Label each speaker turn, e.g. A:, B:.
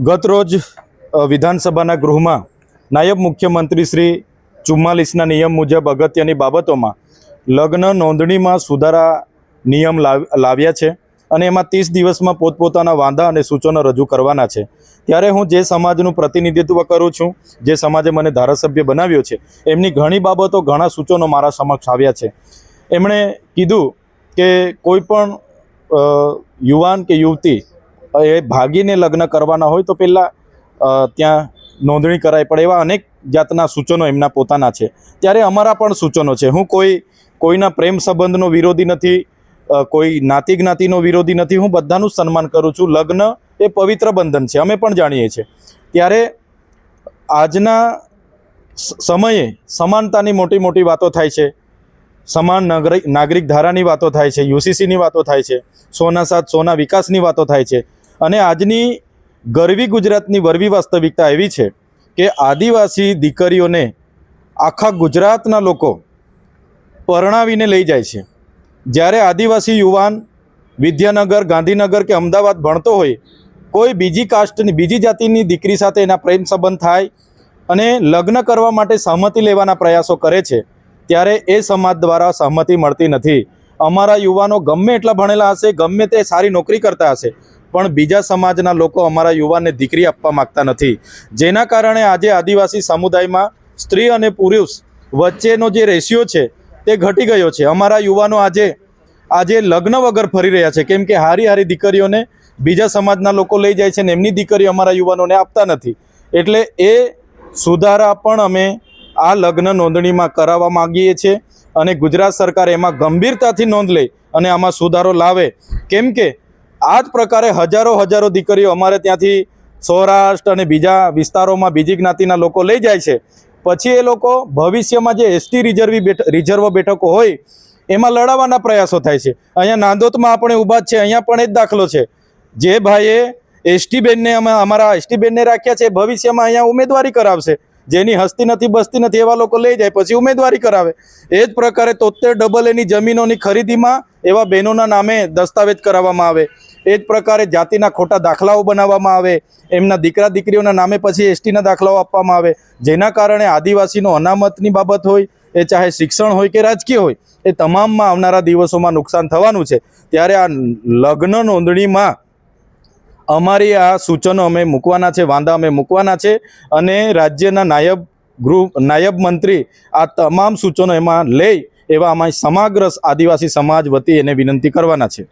A: ગતરોજ વિધાનસભાના ગૃહમાં નાયબ મુખ્યમંત્રી શ્રી ચુમ્માલીસના નિયમ મુજબ અગત્યની બાબતોમાં લગ્ન નોંધણીમાં સુધારા નિયમ લાવ, લાવ્યા છે અને એમાં ત્રીસ દિવસમાં પોતપોતાના વાંધા અને સૂચનો રજૂ કરવાના છે. ત્યારે હું જે સમાજનું પ્રતિનિધિત્વ કરું છું, જે સમાજે મને ધારાસભ્ય બનાવ્યો છે, એમની ઘણી બાબતો, ઘણા સૂચનો મારા સમક્ષ આવ્યા છે. એમણે કીધું કે કોઈ પણ યુવાન કે યુવતી એ ભાગીને લગ્ન કરવાના હોય તો પહેલાં ત્યાં નોંધણી કરાવી પડે એવા અનેક જાતના સૂચનો એમના પોતાના છે. ત્યારે અમારા પણ સૂચનો છે. હું કોઈ, કોઈના પ્રેમ સંબંધનો વિરોધી નથી કોઈ નાતી જ્ઞાતિનો વિરોધી નથી, હું બધાનું સન્માન કરું છું. લગ્ન એ પવિત્ર બંધન છે. અમે પણ જાણીએ છીએ. ત્યારે આજના સમયે સમાનતાની મોટી મોટી વાતો થાય છે. સમાન નાગરિક નાગરિક ધારાની વાતો થાય છે. યુસીસીની વાતો થાય છે. સોના સાથ, સોના વિકાસની વાતો થાય છે. અને આજની ગરવી ગુજરાતની વરવી વાસ્તવિકતા એવી છે કે આદિવાસી દીકરીઓને આખા ગુજરાતના લોકો પરણાવીને લઈ જાય છે. જ્યારે આદિવાસી યુવાન વિદ્યાનગર, ગાંધીનગર કે અમદાવાદ ભણતો હોય, કોઈ બીજી કાસ્ટની, બીજી જાતિની દીકરી સાથે એના પ્રેમ સંબંધ થાય અને લગ્ન કરવા માટે સહમતિ લેવાના પ્રયાસો કરે છે, ત્યારે એ સમાજ દ્વારા સહમતિ મળતી નથી. અમારા યુવાનો ગમે એટલા ભણેલા હશે, ગમે તે સારી નોકરી કરતા હશે પણ બીજા સમાજના લોકો અમારા યુવાનને દીકરી આપવા માગતા નથી. જેના કારણે આજે આદિવાસી સમુદાયમાં સ્ત્રી અને પુરુષ વચ્ચેનો જે રેશિયો છે તે ઘટી ગયો છે. અમારા યુવાનો આજે આજે લગ્ન વગર ફરી રહ્યા છે. કેમ કે હારી હારી દીકરીઓને બીજા સમાજના લોકો લઈ જાય છે ને એમની દીકરીઓ અમારા યુવાનોને આપતા નથી. એટલે એ સુધારા પણ અમે આ લગ્ન નોંધણીમાં કરાવવા માગીએ છીએ અને ગુજરાત સરકાર એમાં ગંભીરતાથી નોંધ લે અને આમાં સુધારો લાવે. કેમ કે આ જ પ્રકારે હજારો હજારો દીકરીઓ અમારે ત્યાંથી સૌરાષ્ટ્ર અને બીજા વિસ્તારોમાં બીજી જ્ઞાતિના લોકો લઈ જાય છે. પછી એ લોકો ભવિષ્યમાં જે એસટી રિઝર્વી રિઝર્વ બેઠકો હોય, એમાં લડાવવાના પ્રયાસો થાય છે. અહીંયા નાંદોદમાં આપણે ઊભા જ છે, અહીંયા પણ એ જ દાખલો છે. જે ભાઈએ એસટી બેનને અમે, અમારા એસટી બેનને રાખ્યા છે ભવિષ્યમાં અહીંયા ઉમેદવારી કરાવશે. જેની હસ્તી નથી, બસતી નથી, એવા લોકો લઈ જાય, પછી ઉમેદવારી કરાવે. એ જ પ્રકારે તોતેર ડબલ એની જમીનોની ખરીદીમાં એવા બહેનોના નામે દસ્તાવેજ કરાવવામાં આવે. એ જ પ્રકારે જાતિના ખોટા દાખલાઓ બનાવવામાં આવે. એમના દીકરા દીકરીઓના નામે પછી એસટીના દાખલાઓ આપવામાં આવે. જેના કારણે આદિવાસીનો અનામતની બાબત હોય, એ ચાહે શિક્ષણ હોય કે રાજકીય હોય, એ તમામમાં આવનારા દિવસોમાં નુકસાન થવાનું છે. ત્યારે આ લગ્ન નોંધણીમાં અમારી આ સૂચનો અમે મૂકવાના છે વાંધા અમે મૂકવાના છે અને રાજ્યના નાયબ ગૃહ, નાયબ મંત્રી આ તમામ સૂચનો એમાં લઈ એવા અમારી સમગ્ર આદિવાસી સમાજ વતી એને વિનંતી કરવાના છે.